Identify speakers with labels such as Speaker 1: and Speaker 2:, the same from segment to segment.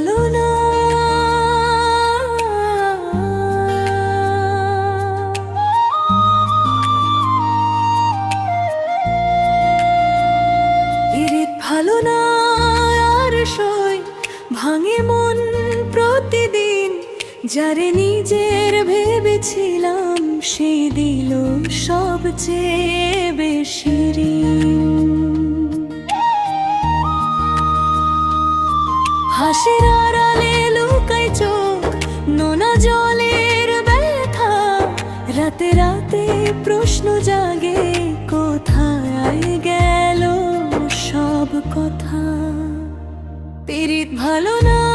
Speaker 1: ভালো না। ভালো না, আর সই ভাঙে মন প্রতিদিন। যারে নিজের ভেবেছিলাম, সে দিল সবচেয়ে বেশি ঋণ। প্রশ্ন জাগে কোথায় গেল সব কথা? তেরিত ভালো না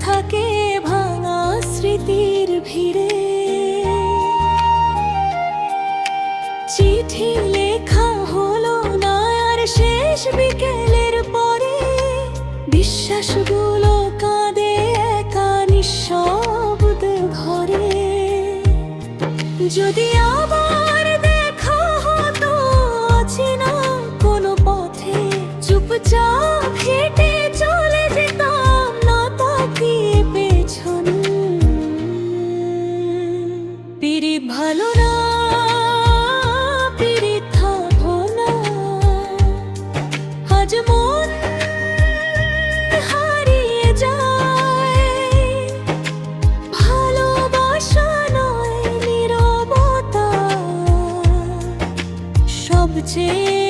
Speaker 1: থাকে ভাঙা স্মৃতির ভিড়ে। চিঠি লেখা হলো না আর শেষ বিকেলের পরে। বিশ্বাসগুলো কাঁদে একা নিঃশব্দ ঘরে। যদি আবার দেখা হতো অচেনা কোনো পথে চুপচাপ হেঁটে Chỉ